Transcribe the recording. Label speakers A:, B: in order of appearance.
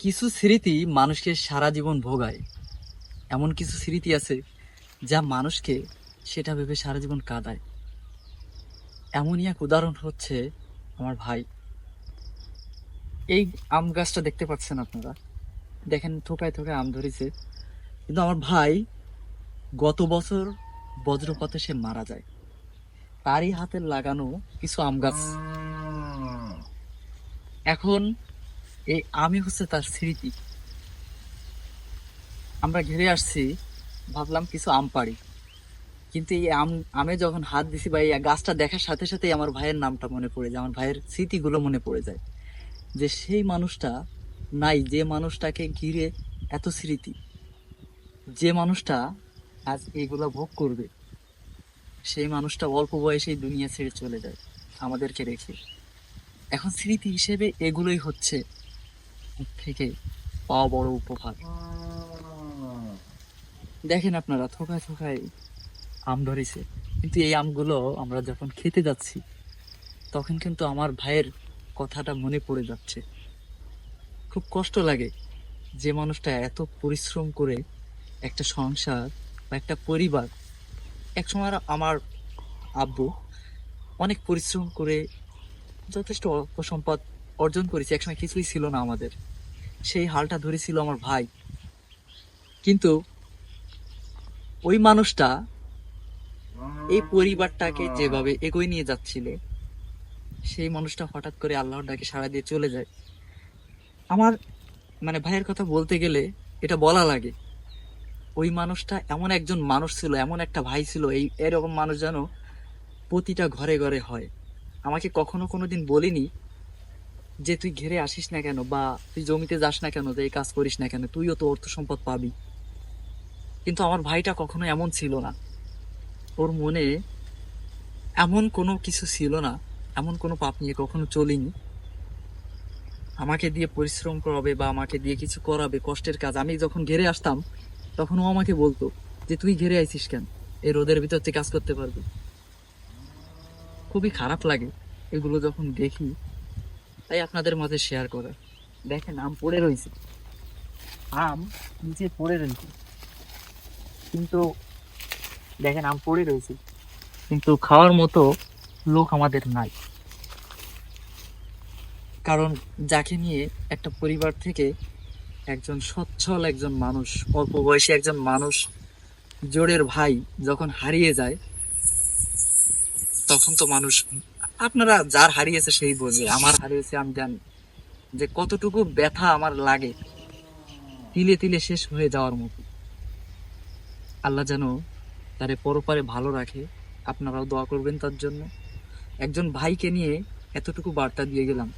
A: কিছু স্মৃতি মানুষকে সারা জীবন ভোগায়। এমন কিছু স্মৃতি আছে যা মানুষকে সেটা ভেবে সারা জীবন কাঁদায়। এমনই এক উদাহরণ হচ্ছে আমার ভাই। এই আম গাছটা দেখতে পাচ্ছেন আপনারা? দেখেন, থোকায় থোকায় আম ধরেছে। কিন্তু আমার ভাই গত বছর বজ্রপাতে সে মারা যায়। তারই হাতে লাগানো কিছু আম গাছ। এখন এই আমি হচ্ছে তার স্মৃতি। আমরা ঘিরে আসছি, ভাবলাম কিছু আম পাড়ি। কিন্তু এই আম, আমে যখন হাত দিছি বা এই গাছটা দেখার সাথে সাথেই আমার ভাইয়ের নামটা মনে পড়ে যায়, আমার ভাইয়ের স্মৃতিগুলো মনে পড়ে যায়। যে সেই মানুষটা নাই, যে মানুষটাকে ঘিরে এত স্মৃতি। যে মানুষটা আজ এইগুলো ভোগ করবে, সেই মানুষটা অল্প বয়সেই দুনিয়া ছেড়ে চলে যায়, আমাদেরকে রেখে। এখন স্মৃতি হিসেবে এগুলোই হচ্ছে থেকে পাওয়া বড় উপহার দেখেন আপনারা, থোকায় থোকায় আম ধরেছে। কিন্তু এই আমগুলো আমরা যখন খেতে যাচ্ছি, তখন কিন্তু আমার ভাইয়ের কথাটা মনে পড়ে যাচ্ছে। খুব কষ্ট লাগে যে মানুষটা এত পরিশ্রম করে একটা সংসার বা একটা পরিবার, একসময় আমার আব্বু অনেক পরিশ্রম করে যথেষ্ট অর্থ সম্পদ অর্জন করেছি, একসময় কিছুই ছিল না আমাদের। সেই হালটা ধরেছিল আমার ভাই। কিন্তু ওই মানুষটা এই পরিবারটাকে যেভাবে এগোয় নিয়ে যাচ্ছিল, সেই মানুষটা হঠাৎ করে আল্লাহর ডাকে সাড়া দিয়ে চলে যায়। আমার মানে ভাইয়ের কথা বলতে গেলে এটা বলা লাগে, ওই মানুষটা এমন একজন মানুষ ছিল, এমন একটা ভাই ছিল, এই এরকম মানুষ যেন প্রতিটা ঘরে ঘরে হয়। আমাকে কখনো কোনো দিন বলিনি যে তুই ঘেরে আসিস না কেন বা তুই জমিতে যাস না কেন যে এই কাজ করিস না কেন, তুইও তো অর্থ সম্পদ পাবি। কিন্তু আমার ভাইটা কখনো এমন ছিল না। ওর মনে এমন কোনো কিছু ছিল না, এমন কোনো পাপ নিয়ে কখনো চলিনি। আমাকে দিয়ে পরিশ্রম করাবে বা আমাকে দিয়ে কিছু করাবে, কষ্টের কাজ, আমি যখন ঘেরে আসতাম, তখন ও আমাকে বলতো যে, তুই ঘেরে আইছিস কেন? এই রোদের ভিতর থেকে কাজ করতে পারবি। খুবই খারাপ লাগে এগুলো যখন দেখি তাই আপনাদের মাঝে শেয়ার করা। দেখেন, আম পড়ে রয়েছে। আম নিচে পড়ে রয়েছে। কিন্তু, দেখেন, আম পড়ে রয়েছে। কিন্তু খাওয়ার মতো লোক আমাদের নাই। কারণ, যাকে নিয়ে একটা পরিবার থেকে একজন সচ্ছল একজন মানুষ, অল্প বয়সী একজন মানুষ, জোরের ভাই যখন হারিয়ে যায়, তখন তো মানুষ আপনারা যার হারিয়েছে সেই বোঝে আমার হারিয়েছে, আমি জানি। যে কতটুকু ব্যথা আমার লাগে, তিলে তিলে শেষ হয়ে যাওয়ার মতো। আল্লাহ যেন তারে পরপারে ভালো রাখে, আপনারাও দোয়া করবেন তার জন্য। একজন ভাইকে নিয়ে এতটুকু বার্তা দিয়ে গেলাম।